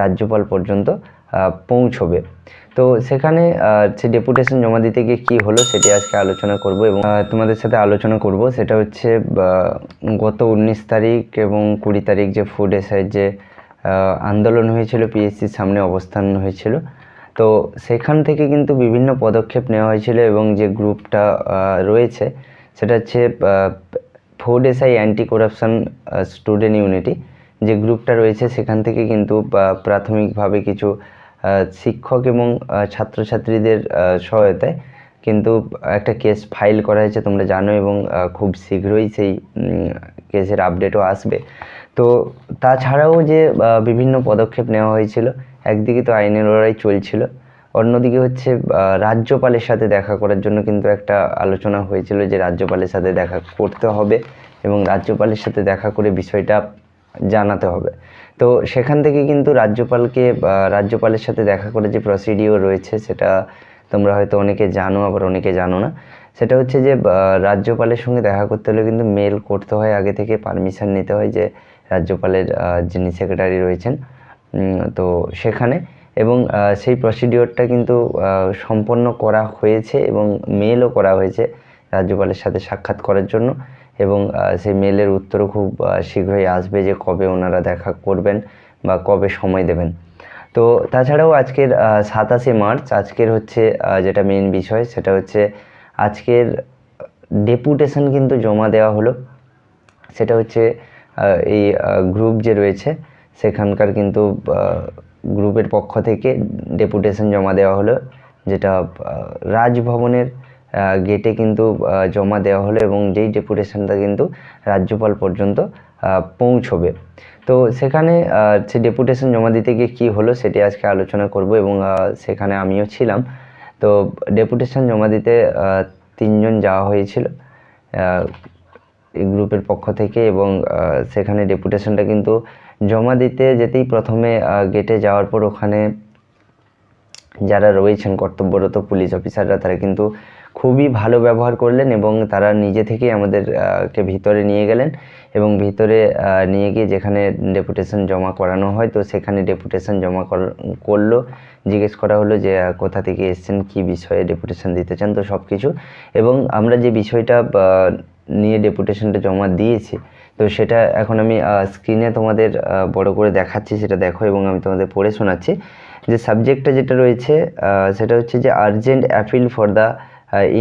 রাজ্যপাল পর্যন্ত পৌঁছবে। তো সেখানে সে ডেপুটেশন জমা দিতে গিয়ে কী হলো সেটি আজকে আলোচনা করব এবং তোমাদের সাথে আলোচনা করব। সেটা হচ্ছে গত উনিশ তারিখ এবং কুড়ি তারিখ যে ফুড এসআইয়ের যে আন্দোলন হয়েছিল, পিএসসির সামনে অবস্থান হয়েছিল। তো সেখান থেকে কিন্তু বিভিন্ন পদক্ষেপ নেওয়া হয়েছিল এবং যে গ্রুপটা রয়েছে, সেটা হচ্ছে food SI anti corruption student unity. যে গ্রুপটা রয়েছে সেখান থেকে কিন্তু প্রাথমিকভাবে কিছু শিক্ষক এবং ছাত্রছাত্রীদের সহায়তায় কিন্তু একটা কেস ফাইল করা হয়েছে তোমরা জানো এবং খুব শীঘ্রই সেই কেসের আপডেটও আসবে। তো তাছাড়াও যে বিভিন্ন পদক্ষেপ নেওয়া হয়েছিল, একদিকে তো আইনের লড়াই চলছিল, অন্যদিকে হচ্ছে রাজ্যপালের সাথে দেখা করার জন্য কিন্তু একটা আলোচনা হয়েছিল যে রাজ্যপালের সাথে দেখা করতে হবে এবং রাজ্যপালের সাথে দেখা করে বিষয়টা জানাতে হবে। তো সেখান থেকে কিন্তু রাজ্যপালকে রাজ্যপালের সাথে দেখা করে যে প্রসিডিওর রয়েছে সেটা তোমরা হয়তো অনেকে জানো, আবার অনেকে জানো না। সেটা হচ্ছে যে রাজ্যপালের সঙ্গে দেখা করতে হলে কিন্তু মেল করতে হয়, আগে থেকে পারমিশন নিতে হয় যে রাজ্যপালের যিনি সেক্রেটারি রয়েছেন তো সেখানে। এবং সেই প্রসিডিওরটা কিন্তু সম্পন্ন করা হয়েছে এবং মেলও করা হয়েছে রাজ্যপালের সাথে সাক্ষাৎ করার জন্য। এবং সেই মেলের উত্তরও খুব শীঘ্রই আসবে যে কবে ওনারা দেখা করবেন বা কবে সময় দেবেন। তো তাছাড়াও আজকের সাতাশে মার্চ, আজকের হচ্ছে যেটা মেন বিষয় সেটা হচ্ছে আজকের ডেপুটেশন কিন্তু জমা দেওয়া হলো। সেটা হচ্ছে এই গ্রুপ যে রয়েছে সেখানকার কিন্তু গ্রুপের পক্ষ থেকে ডেপুটেশন জমা দেওয়া হলো, যেটা রাজভবনের গেটে কিন্তু জমা দেওয়া হলো এবং যেই ডেপুটেশনটা কিন্তু রাজ্যপাল পর্যন্ত পৌঁছবে। তো সেখানে সে ডেপুটেশন জমা দিতে গিয়ে কী হলো সেটি আজকে আলোচনা করব এবং সেখানে আমিও ছিলাম। তো ডেপুটেশন জমা দিতে তিনজন যাওয়া হয়েছিল গ্রুপের পক্ষ থেকে এবং সেখানে ডেপুটেশনটা কিন্তু জমা দিতে যেতেই প্রথমে গেটে যাওয়ার পর ওখানে যারা রয়েছেন কর্তব্যরত পুলিশ অফিসাররা তারা কিন্তু খুবই ভালো ব্যবহার করলেন এবং তারা নিজে থেকেই আমাদের আহ, কে ভিতরে নিয়ে গেলেন এবং ভিতরে নিয়ে গিয়ে যেখানে ডেপুটেশন জমা করানো হয় তো সেখানে ডেপুটেশন জমা কর- করল। জিজ্ঞেস করা হলো যে কোথা থেকে এসছেন কী বিষয়ে ডেপুটেশন দিতে চান তো সব কিছু এবং আমরা যে বিষয়টা নিয়ে ডেপুটেশনটা জমা দিয়েছি তো সেটা এখন আমি স্ক্রিনে তোমাদের বড় করে দেখাচ্ছি সেটা দেখো এবং আমি তোমাদের পড়ে শোনাচ্ছি। যে সাবজেক্টটা যেটা রয়েছে সেটা হচ্ছে যে urgent appeal for the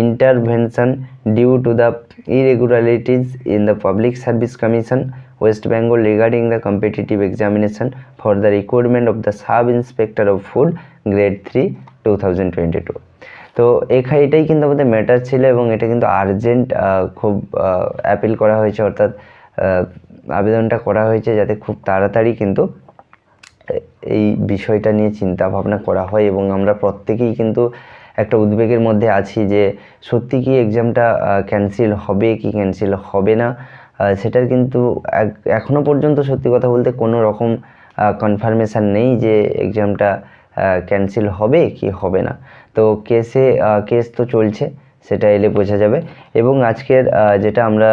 intervention due to the irregularities in the public service commission West Bengal regarding the competitive examination for the recruitment of the sub inspector of food grade three two thousand twenty two তো এখানে এটাই কিন্তু আমাদের matter ছিল এবং এটা কিন্তু urgent খুব অ্যাপিল করা হয়েছে, অর্থাৎ আবেদনটা করা হয়েছে যাতে খুব তাড়াতাড়ি কিন্তু এই বিষয়টা নিয়ে চিন্তা ভাবনা করা হয় এবং আমরা প্রত্যেকেই কিন্তু একটা উদ্বেগের মধ্যে আছি যে সত্যি কি এক্সামটা ক্যান্সেল হবে কি ক্যান্সেল হবে না? সেটার কিন্তু এক- এখনও পর্যন্ত সত্যি কথা বলতে কোনো রকম কনফার্মেশন নেই যে এক্সামটা ক্যান্সেল হবে কি হবে না। তো কেসে কেস তো চলছে। সেটা এলে বোঝা যাবে। এবং আজকের যেটা আমরা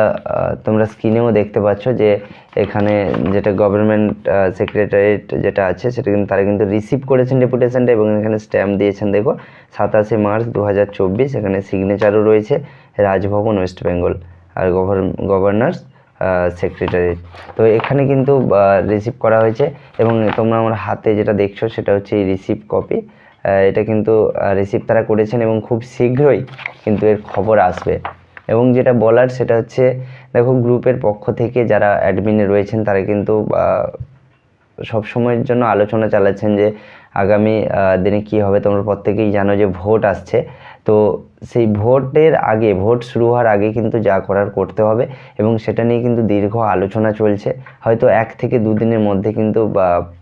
তোমরা স্ক্রিনেও দেখতে পাচ্ছ যে এখানে যেটা গভর্নমেন্ট সেক্রেটারিয়েট যেটা আছে, সেটা কিন্তু, তারা কিন্তু রিসিভ করেছেন ডেপুটেশনটা এবং এখানে স্ট্যাম্প দিয়েছেন, দেখো, সাতাশে মার্চ দু হাজার চব্বিশ, এখানে সিগনেচারও রয়েছে, রাজভবন ওয়েস্ট বেঙ্গল আর গভর্নর্স সেক্রেটারিয়েট তো এখানে কিন্তু রিসিভ করা হয়েছে এবং তোমরা আমার হাতে যেটা দেখছ, সেটা হচ্ছে এই রিসিভ কপি এটা কিন্তু রিসিভ তারা করেছেন এবং খুব শীঘ্রই কিন্তু এর খবর আসবে। এবং যেটা বলার সেটা হচ্ছে, দেখো গ্রুপের পক্ষ থেকে যারা অ্যাডমিনে রয়েছেন, তারা কিন্তু সব সময়ের জন্য আলোচনা চালাচ্ছেন যে আগামী দিনে কি হবে, তোমরা প্রত্যেকেই জানো যে ভোট আসছে। তো সেই ভোটের আগে, ভোট শুরু হওয়ার আগে কিন্তু যা করার করতে হবে এবং সেটা নিয়ে কিন্তু দীর্ঘ আলোচনা চলছে। হয়তো এক থেকে দুদিনের মধ্যে কিন্তু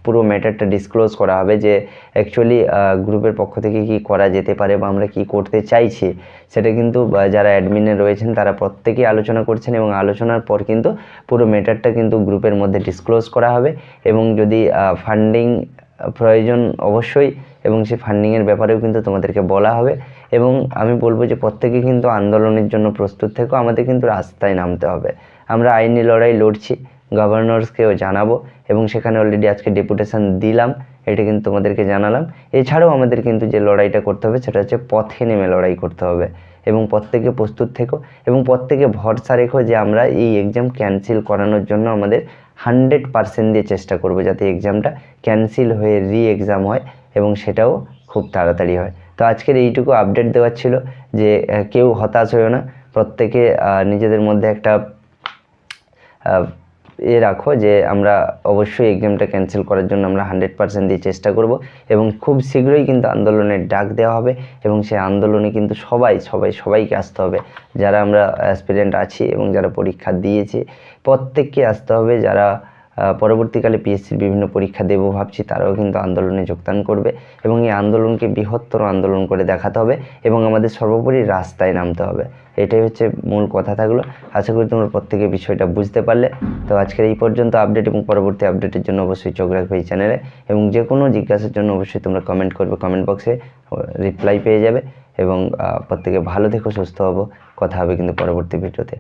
পুরো ম্যাটারটা ডিসক্লোজ করা হবে যে অ্যাকচুয়ালি গ্রুপের পক্ষ থেকে কি করা যেতে পারে বা আমরা কি করতে চাইছি। সেটা কিন্তু যারা অ্যাডমিনে রয়েছেন তারা প্রত্যেকেই আলোচনা করছেন এবং আলোচনার পর কিন্তু পুরো ম্যাটারটা কিন্তু গ্রুপের মধ্যে ডিসক্লোজ করা হবে এবং যদি ফান্ডিং প্রয়োজন অবশ্যই এবং সেই ফান্ডিংয়ের ব্যাপারেও কিন্তু তোমাদেরকে বলা হবে। এবং আমি বলব যে প্রত্যেকে কিন্তু আন্দোলনের জন্য প্রস্তুত থেকেও আমাদের কিন্তু রাস্তায় নামতে হবে। আমরা আইনি লড়াই লড়ছি গভর্নর্সকেও জানাব এবং সেখানে অলরেডি আজকে ডেপুটেশন দিলাম, এটা কিন্তু তোমাদেরকে জানালাম। এছাড়াও আমাদের কিন্তু যে লড়াইটা করতে হবে, সেটা হচ্ছে পথে নেমে লড়াই করতে হবে। এবং প্রত্যেকে প্রস্তুত থেকো এবং প্রত্যেকে ভরসা রেখো যে আমরা এই এক্সাম ক্যান্সেল করানোর জন্য আমাদের হান্ড্রেড পার্সেন্ট দিয়ে চেষ্টা করব যাতে এক্সামটা ক্যান্সেল হয়ে রি এক্সাম হয় এবং সেটাও খুব তাড়াতাড়ি হয়। তো আজকের এইটুকু আপডেট দেওয়ার ছিল যে কেউ হতাশ হয়েও না। প্রত্যেকে নিজেদের মধ্যে একটা এ রাখো যে আমরা অবশ্যই এক্সামটা ক্যান্সেল করার জন্য আমরা হান্ড্রেড পার্সেন্ট দিয়ে চেষ্টা করব এবং খুব শীঘ্রই কিন্তু আন্দোলনের ডাক দেওয়া হবে এবং সেই আন্দোলনে কিন্তু সবাই সবাই, সবাইকে আসতে হবে। যারা আমরা অ্যাসপিরেন্ট আছি এবং যারা পরীক্ষা দিয়েছি, প্রত্যেককে আসতে হবে যারা পরবর্তীকালে পিএসসির বিভিন্ন পরীক্ষা দেবো ভাবছি, তারাও কিন্তু আন্দোলনে যোগদান করবে এবং এই আন্দোলনকে বৃহত্তর আন্দোলন করে দেখাতে হবে এবং আমাদের সর্বোপরি রাস্তায় নামতে হবে। এটাই হচ্ছে মূল কথা থাকল। আশা করি তোমরা প্রত্যেকে বিষয়টা বুঝতে পারলে। তো আজকের এই পর্যন্ত আপডেট এবং পরবর্তী আপডেটের জন্য অবশ্যই চোখ রাখবে এই চ্যানেলে এবং যে কোনো জিজ্ঞাসার জন্য অবশ্যই তোমরা কমেন্ট করবে কমেন্ট বক্সে রিপ্লাই পেয়ে যাবে এবং প্রত্যেকে ভালো থেকো, সুস্থ হব। কথা হবে কিন্তু পরবর্তী ভিডিওতে।